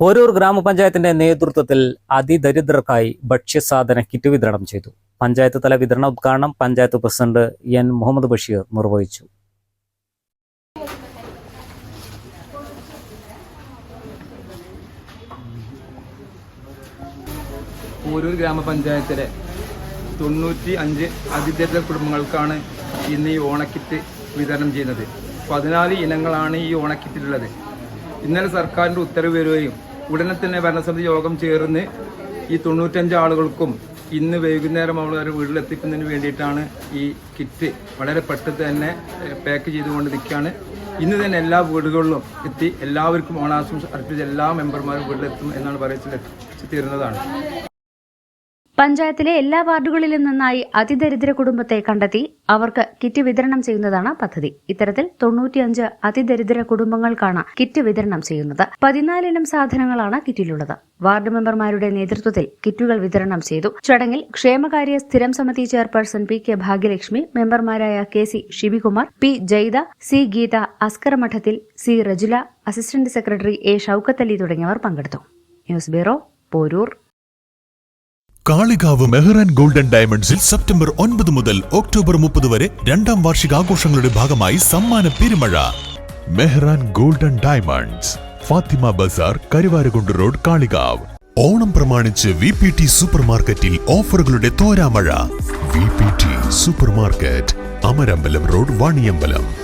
പോരൂർ ഗ്രാമപഞ്ചായത്തിന്റെ നേതൃത്വത്തിൽ അതിദരിദ്രർക്കായി ഭക്ഷ്യസാധന കിറ്റ് വിതരണം ചെയ്തു. പഞ്ചായത്ത് തല വിതരണ ഉദ്ഘാടനം പഞ്ചായത്ത് പ്രസിഡന്റ് എൻ. മുഹമ്മദ് ബഷീർ നിർവഹിച്ചു. പൂരൂർ ഗ്രാമപഞ്ചായത്തിലെ തൊണ്ണൂറ്റി അഞ്ച് അതിദരിദ്ര കുടുംബങ്ങൾക്കാണ് ഇന്ന് ഈ ഓണക്കിറ്റ് വിതരണം ചെയ്യുന്നത്. പതിനാല് ഇനങ്ങളാണ് ഈ ഓണക്കിറ്റിലുള്ളത്. ഇന്നലെ സർക്കാരിന്റെ ഉത്തരവ് വരികയും ഉടനെ തന്നെ ഭരണസമിതി യോഗം ചേർന്ന് ഈ തൊണ്ണൂറ്റഞ്ച് ആളുകൾക്കും ഇന്ന് വൈകുന്നേരം അവരെ വീട്ടിലെത്തിക്കുന്നതിന് വേണ്ടിയിട്ടാണ് ഈ കിറ്റ് വളരെ പെട്ടെന്ന് തന്നെ പാക്ക് ചെയ്തുകൊണ്ട് നിൽക്കുകയാണ്. ഇന്ന് തന്നെ എല്ലാ വീടുകളിലും എത്തി എല്ലാവർക്കും ഓണാശംസ അർപ്പിച്ച എല്ലാ മെമ്പർമാരും വീട്ടിലെത്തും എന്നാണ് പറയുന്നത് തീരുന്നതാണ് പഞ്ചായത്തിലെ എല്ലാ വാർഡുകളിലും നിന്നായി അതിദരിദ്ര കുടുംബത്തെ കണ്ടെത്തി അവർക്ക് കിറ്റ് വിതരണം ചെയ്യുന്നതാണ് പദ്ധതി. ഇത്തരത്തിൽ തൊണ്ണൂറ്റിയഞ്ച് അതിദരിദ്ര കുടുംബങ്ങൾക്കാണ് കിറ്റ് വിതരണം ചെയ്യുന്നത്. പതിനാലിനം സാധനങ്ങളാണ് കിറ്റിലുള്ളത്. വാർഡ് മെമ്പർമാരുടെ നേതൃത്വത്തിൽ കിറ്റുകൾ വിതരണം ചെയ്തു. ചടങ്ങിൽ ക്ഷേമകാര്യ സ്ഥിരം സമിതി ചെയർപേഴ്സൺ പി കെ ഭാഗ്യലക്ഷ്മി മെമ്പർമാരായ K C Shibikumar P Jaitha C Geetha Askar Madathil C Rejula assistant secretary A Shoukath Ali തുടങ്ങിയവർ പങ്കെടുത്തു. News bureau Poroor. Kalikavu Mehran golden ഡയമണ്ട്സിൽ സെപ്റ്റംബർ ഒൻപത് മുതൽ ഒക്ടോബർ മുപ്പത് വരെ രണ്ടാം വാർഷിക ആഘോഷങ്ങളുടെ ഭാഗമായി സമ്മാന പെരുമഴ. Mehran golden diamonds Fathima Bazar Karuvarakundu road Kalikavu. Onam പ്രമാണിച്ച് വി പി ടി സൂപ്പർ മാർക്കറ്റിൽ ഓഫറുകളുടെ തോരാമഴ. V P T super market Amarambalam road Vaniyambalam.